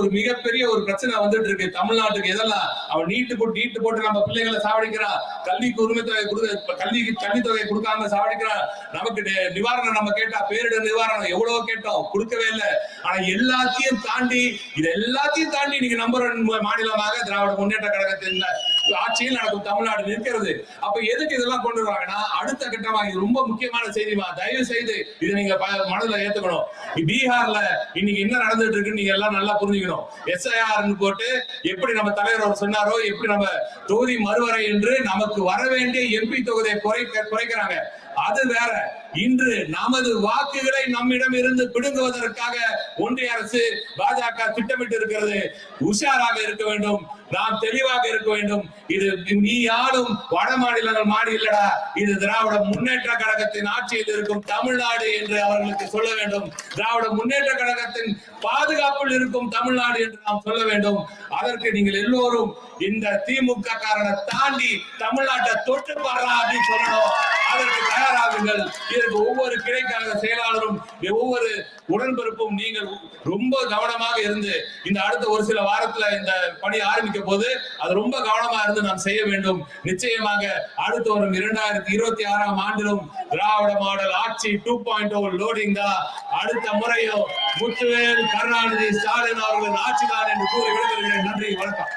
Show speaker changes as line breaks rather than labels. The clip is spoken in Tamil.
ஒரு மிகப்பெரிய ஒரு பிரச்சனை வந்துட்டு இருக்கு தமிழ்நாட்டுக்கு எதெல்லாம்? அவன் நீட்டு போட்டு நீட்டு போட்டு நம்ம பிள்ளைகளை சாவடிக்கிறான். கல்விக்கு உரிமை தொகை கொடுக்க கல்விக்கு கல்வி தொகை கொடுக்காம சாவடிக்கிறான். நமக்கு நிவாரணம் நம்ம கேட்டா பேரிடர் நிவாரணம் எவ்வளவு கேட்டோம். கொடுக்கவே இல்லை. ஆனா எல்லாத்தையும் தாண்டி இது எல்லாத்தையும் தாண்டி இன்னைக்கு நம்பர் மாநிலமாக திராவிட முன்னேற்ற கழகத்தின் ஆட்சியில் நடக்கும் தமிழ்நாடு நிற்கிறது. அப்ப எதுக்கு இதெல்லாம் கொண்டு வராங்கன்னா அடுத்த கட்டமாக இது ரொம்ப முக்கியமான செய்திமா தயவு செய்து இதை நீங்க மனதுல ஏத்துக்கணும். பீகார்ல இன்னைக்கு என்ன நடந்துட்டு இருக்குன்னு நீங்க எல்லாம் நல்லா புரிஞ்சுக்கணும். எஸ்ஐஆர் போட்டு எப்படி நம்ம தலைவர் அவர் சொன்னாரோ எப்படி நம்ம தொகுதி மறுவரை என்று நமக்கு வர வேண்டிய எம்பி தொகுதியை குறை குறைக்கிறாங்க. அது வேற. இன்று நமது வாக்குகளை நம்மிடம் இருந்து பிடுங்குவதற்காக ஒன்றிய அரசு பாஜக திட்டமிட்டு இருக்கிறது உஷாராக இருக்க வேண்டும். நாம் தெளிவாக இருக்க வேண்டும். இது நீ ஆளும் வட மாநிலங்கள் மாடி இல்லடா. இது திராவிட முன்னேற்ற கழகத்தின் ஆட்சியில் இருக்கும் தமிழ்நாடு என்று அவர்களுக்கு சொல்ல வேண்டும். திராவிட முன்னேற்ற கழகத்தின் பாதுகாப்பில் இருக்கும் தமிழ்நாடு என்று நாம் சொல்ல வேண்டும். அதற்கு நீங்கள் எல்லோரும் இந்த திமுக காரனை தாண்டி தமிழ்நாட்டை தொட்டு பாடுறா அப்படின்னு சொல்லணும். அதற்கு பாருங்கள். இதற்கு ஒவ்வொரு கிளைக்கழக செயலாளரும் ஒவ்வொரு உடன்பிறப்பும் நீங்கள் ரொம்ப கவனமாக இருந்து இந்த அடுத்த ஒரு சில வாரத்துல இந்த பணி ஆரம்பிக்க போது அது ரொம்ப கவனமா இருந்து நாம் செய்ய வேண்டும். நிச்சயமாக அடுத்து வரும் இரண்டாயிரத்தி இருபத்தி ஆறாம் ஆண்டிலும் திராவிட மாடல் ஆட்சி டூ பாயிண்ட் ஓ லோடிங் தான். அடுத்த முறையும் முத்துவேல் கருணாநிதி ஸ்டாலின் அவர்களின் ஆட்சி தான் என்று கூறி விடுகிறேன் நன்றி வணக்கம்.